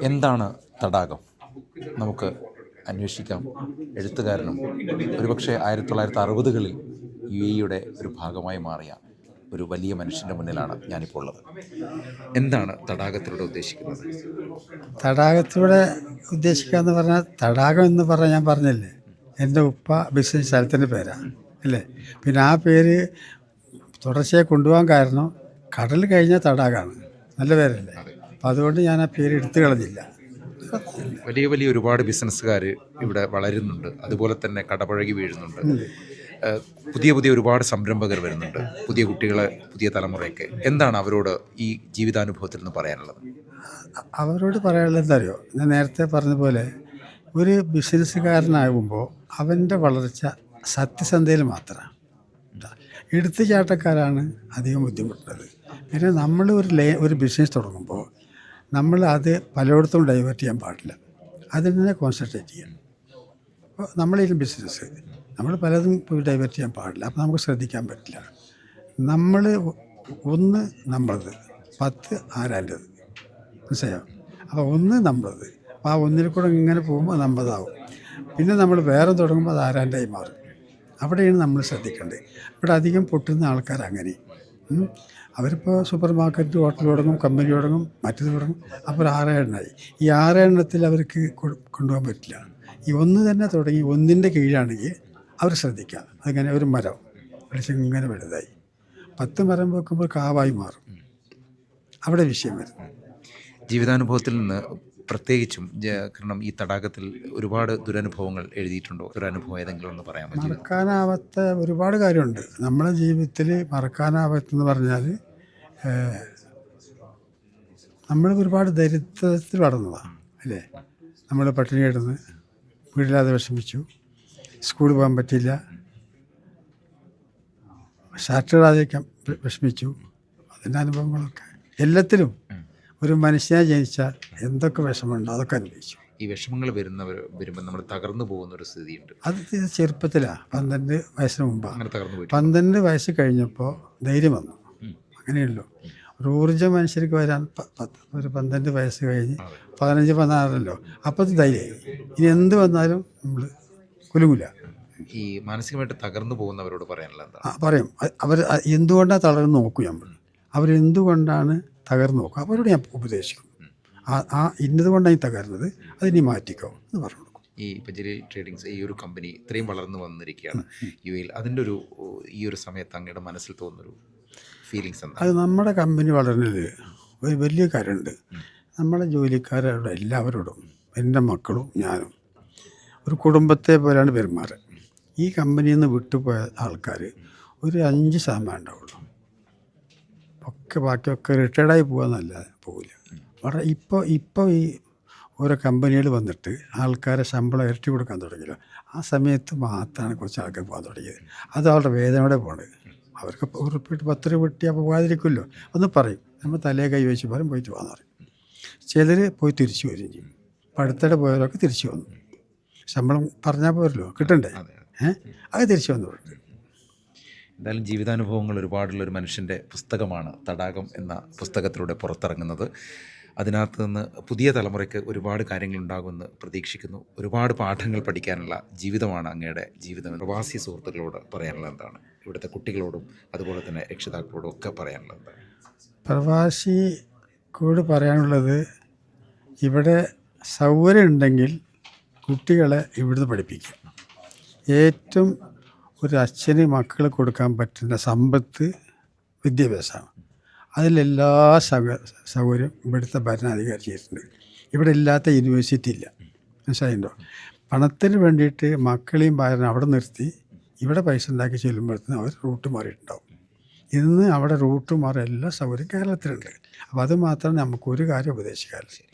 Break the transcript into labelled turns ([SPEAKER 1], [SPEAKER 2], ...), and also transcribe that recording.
[SPEAKER 1] എന്താണ് തടാകം? നമുക്ക് അന്വേഷിക്കാം. എഴുത്തുകാരനും ഒരുപക്ഷെ ആയിരത്തി തൊള്ളായിരത്തി അറുപതുകളിൽ യു എയുടെ ഒരു ഭാഗമായി മാറിയ ഒരു വലിയ മനുഷ്യന്റെ മുന്നിലാണ് ഞാനിപ്പോൾ ഉള്ളത്. എന്താണ് തടാകത്തിലൂടെ ഉദ്ദേശിക്കുന്നത്?
[SPEAKER 2] തടാകത്തിലൂടെ ഉദ്ദേശിക്കുക എന്ന് പറഞ്ഞാൽ തടാകം എന്ന് പറഞ്ഞാൽ ഞാൻ പറഞ്ഞില്ലേ? എന്റെ ഉപ്പ ബിസിനസ് സ്ഥലത്തിന്റെ പേരാണ് അല്ലേ? പിന്നെ ആ പേര് തുടർച്ചയായി കൊണ്ടുപോകാൻ കാരണം കടൽ കഴിഞ്ഞാൽ തടാകമാണ്. നല്ല പേരല്ലേ? അപ്പം അതുകൊണ്ട് ഞാൻ ആ പേര് എടുത്തു കളഞ്ഞില്ല.
[SPEAKER 1] വലിയ വലിയ ഒരുപാട് ബിസിനസ്സുകാർ ഇവിടെ വളരുന്നുണ്ട്. അതുപോലെ തന്നെ കടപഴകി വീഴുന്നുണ്ട്. പുതിയ പുതിയ ഒരുപാട് സംരംഭകർ വരുന്നുണ്ട്. പുതിയ കുട്ടികളെ പുതിയ തലമുറയൊക്കെ. എന്താണ് അവരോട് ഈ ജീവിതാനുഭവത്തിൽ നിന്ന് പറയാനുള്ളത്?
[SPEAKER 2] അവരോട് പറയാനുള്ളത് എന്താ അറിയോ ഞാൻ നേരത്തെ പറഞ്ഞ പോലെ ഒരു ബിസിനസ്സുകാരനാകുമ്പോൾ അവന്റെ വളർച്ച സത്യസന്ധയിൽ മാത്രമാണ് എടുത്തുചാട്ടക്കാരാണ് അധികം ബുദ്ധിമുട്ടുന്നത്. പിന്നെ നമ്മൾ ഒരു ലേ ഒരു ബിസിനസ് തുടങ്ങുമ്പോൾ നമ്മൾ അത് പലയിടത്തും ഡൈവേർട്ട് ചെയ്യാൻ പാടില്ല. അതിൽ തന്നെ കോൺസെൻട്രേറ്റ് ചെയ്യണം അപ്പോൾ നമ്മളിലും ബിസിനസ് നമ്മൾ പലതും ഡൈവേർട്ട് ചെയ്യാൻ പാടില്ല. അപ്പോൾ നമുക്ക് ശ്രദ്ധിക്കാൻ പറ്റില്ല. നമ്മൾ ഒന്ന് നമ്മളത് പത്ത് ആരാന്റെത് മനസ്സിലായോ? അപ്പോൾ ഒന്ന് നമ്മളത് അപ്പോൾ ആ ഒന്നിൽ കൂടെ ഇങ്ങനെ പോകുമ്പോൾ നമ്മളതാവും പിന്നെ നമ്മൾ വേറെ തുടങ്ങുമ്പോൾ അത് ആരാന്റായി മാറും. അവിടെയാണ് നമ്മൾ ശ്രദ്ധിക്കേണ്ടത്. ഇവിടെ അധികം പൊട്ടുന്ന ആൾക്കാർ അങ്ങനെ. അവരിപ്പോൾ സൂപ്പർ മാർക്കറ്റ് ഹോട്ടൽ തുടങ്ങും കമ്പനി തുടങ്ങും മറ്റത് തുടങ്ങും. അപ്പോൾ ആറ് എണ്ണമായി ഈ ആറ് എണ്ണത്തിൽ അവർക്ക് കൊണ്ടുപോകാൻ പറ്റില്ല. ഈ ഒന്ന് തന്നെ തുടങ്ങി ഒന്നിന്റെ കീഴാണെങ്കിൽ അവർ ശ്രദ്ധിക്കുക അങ്ങനെ ഒരു മരം. വെളിച്ചം ഇങ്ങനെ വലുതായി. പത്ത് മരം വെക്കുമ്പോൾ കാവായി മാറും. അവിടെ വിഷയം വരും.
[SPEAKER 1] ജീവിതാനുഭവത്തിൽ നിന്ന് പ്രത്യേകിച്ചും കാരണം ഈ തടാകത്തിൽ ഒരുപാട് ദുരനുഭവങ്ങൾ എഴുതിയിട്ടുണ്ടോ? ദുരനുഭവം ഏതെങ്കിലും ഒന്ന് പറയാൻ പറ്റും
[SPEAKER 2] മറക്കാനാവാത്ത ഒരുപാട് കാര്യമുണ്ട്. നമ്മുടെ ജീവിതത്തിൽ മറക്കാനാവാത്തെന്ന് പറഞ്ഞാൽ നമ്മൾ ഒരുപാട് ദരിദ്രത്തിൽ വളർന്നതാണ് അല്ലേ? നമ്മൾ പട്ടിണി കിടന്ന് വീടില്ലാതെ വിഷമിച്ചു സ്കൂളിൽ പോകാൻ പറ്റില്ല ഷർട്ടുകളാതിരിക്കാൻ വിഷമിച്ചു അതിന്റെ അനുഭവങ്ങളൊക്കെ എല്ലാത്തിലും ഒരു മനുഷ്യനെ ജനിച്ചാൽ എന്തൊക്കെ വിഷമമുണ്ടോ അതൊക്കെ അനുഭവിച്ചു.
[SPEAKER 1] ഈ വിഷമങ്ങൾ വരുന്നവർ വരുമ്പോൾ നമ്മൾ തകർന്നു പോകുന്ന ഒരു സ്ഥിതിയുണ്ട്.
[SPEAKER 2] അത് ചെറുപ്പത്തിലാ ചെറുപ്പത്തിലാണ് പന്ത്രണ്ട് വയസ്സിന് മുമ്പ്.
[SPEAKER 1] അങ്ങനെ തകർന്നു പോയി
[SPEAKER 2] പന്ത്രണ്ട് വയസ്സ് കഴിഞ്ഞപ്പോൾ ധൈര്യം വന്നു. അങ്ങനെയുള്ളൂ. ഒരു ഊർജം മനുഷ്യർക്ക് വരാൻ ഒരു പന്ത്രണ്ട് വയസ്സ് കഴിഞ്ഞ് പതിനഞ്ച് പതിനാറല്ലോ അപ്പോൾ അത് ധൈര്യമായി. ഇനി എന്ത് വന്നാലും നമ്മൾ കുലുങ്ങില്ല
[SPEAKER 1] ഈ മാനസികമായിട്ട് തകർന്നു പോകുന്നവരോട് പറയാനുള്ള എന്താ
[SPEAKER 2] പറയും. അവർ എന്തുകൊണ്ടാണ് തളർന്ന് നോക്കും നമ്മൾ. അവരെന്തുകൊണ്ടാണ് തകർന്ന് നോക്കുക അവരോട് ഞാൻ ഉപദേശിക്കും. ആ ആ ഇന്നത് കൊണ്ടാണ് ഈ തകർന്നത് അതിനി മാറ്റിക്കോ എന്ന് പറഞ്ഞു കൊടുക്കും.
[SPEAKER 1] ഈ പജരി ട്രേഡിങ്സ് ഈ ഒരു കമ്പനി ഇത്രയും വളർന്നു വന്നിരിക്കുകയാണ് യു എയിൽ. അതിന്റെ ഒരു ഈ ഒരു സമയത്ത് അങ്ങയുടെ മനസ്സിൽ തോന്നുന്നൊരു ഫീലിങ്സ് എന്താ
[SPEAKER 2] അത് നമ്മുടെ കമ്പനി വളർന്നത് ഒരു വലിയ കാര്യമുണ്ട്. നമ്മളെ ജോലിക്കാരോട് എല്ലാവരോടും എന്റെ മക്കളും ഞാനും ഒരു കുടുംബത്തെ പോലെയാണ് പെരുമാറുക ഈ കമ്പനിയിൽ നിന്ന് വിട്ടുപോയ ആൾക്കാർ ഒരു അഞ്ച് ശതമാനം ഉണ്ടാവുള്ളൂ. ഒക്കെ ബാക്കിയൊക്കെ റിട്ടയർഡായി പോകാന്നല്ലാതെ പോകില്ല വളരെ ഇപ്പോൾ ഇപ്പോൾ ഈ ഓരോ കമ്പനികൾ വന്നിട്ട് ആൾക്കാരെ ശമ്പളം ഇരട്ടി കൊടുക്കാൻ തുടങ്ങിയല്ലോ. ആ സമയത്ത് മാത്രമാണ് കുറച്ച് ആൾക്കാർ പോകാൻ തുടങ്ങിയത്. അത് അവരുടെ വേദനയോടെ പോകണത് അവർക്ക് ഉറപ്പിട്ട് പത്ത് രൂപ കിട്ടിയാൽ പോകാതിരിക്കുമല്ലോ ഒന്ന് പറയും. നമ്മൾ തലേ കൈ വെച്ച് പറയും പോയിട്ട് പോകാന്ന് പറയും. ചിലർ പോയി തിരിച്ചു വരും ചെയ്യും. ഇപ്പം അടുത്തിടെ പോയവരൊക്കെ തിരിച്ചു വന്നു. ശമ്പളം പറഞ്ഞാൽ പോരല്ലോ. കിട്ടണ്ടേ? ഏഹ് അത് തിരിച്ചു വന്നു.
[SPEAKER 1] എന്തായാലും ജീവിതാനുഭവങ്ങൾ ഒരുപാടുള്ള ഒരു മനുഷ്യന്റെ പുസ്തകമാണ് തടാകം എന്ന പുസ്തകത്തിലൂടെ പുറത്തിറങ്ങുന്നത്. അതിനകത്ത് നിന്ന് പുതിയ തലമുറയ്ക്ക് ഒരുപാട് കാര്യങ്ങൾ ഉണ്ടാകുമെന്ന് പ്രതീക്ഷിക്കുന്നു. ഒരുപാട് പാഠങ്ങൾ പഠിക്കാനുള്ള ജീവിതമാണ് അങ്ങയുടെ ജീവിതം. പ്രവാസി സുഹൃത്തുക്കളോട് പറയാനുള്ളത് എന്താണ്? ഇവിടുത്തെ കുട്ടികളോടും അതുപോലെ തന്നെ രക്ഷിതാക്കളോടും ഒക്കെ പറയാനുള്ളത് എന്താണ്?
[SPEAKER 2] പ്രവാസിക്കോട് പറയാനുള്ളത് ഇവിടെ സൗകര്യം ഉണ്ടെങ്കിൽ കുട്ടികളെ ഇവിടുന്ന് പഠിപ്പിക്കും. ഏറ്റവും ഒരു അച്ഛന് മക്കൾ കൊടുക്കാൻ പറ്റുന്ന സമ്പത്ത് വിദ്യാഭ്യാസമാണ്. അതിലെല്ലാ സൗക സൗകര്യം ഇവിടുത്തെ ഭരണാധികാരി ചെയ്തിട്ടുണ്ട്. ഇവിടെ ഇല്ലാത്ത യൂണിവേഴ്സിറ്റി ഇല്ല. മനസ്സിലായിട്ടുണ്ടോ പണത്തിന് വേണ്ടിയിട്ട് മക്കളെയും ഭാര്യനെ അവിടെ നിർത്തി ഇവിടെ പൈസ ഉണ്ടാക്കി ചെല്ലുമ്പോഴത്തേന് അവർ റൂട്ട് മാറിയിട്ടുണ്ടാവും. ഇന്ന് അവിടെ റൂട്ട് മാറി എല്ലാ സൗകര്യം കേരളത്തിലുണ്ട്. അപ്പോൾ അത് മാത്രം നമുക്ക് ഒരു കാര്യം ഉപദേശിക്കാറില്ല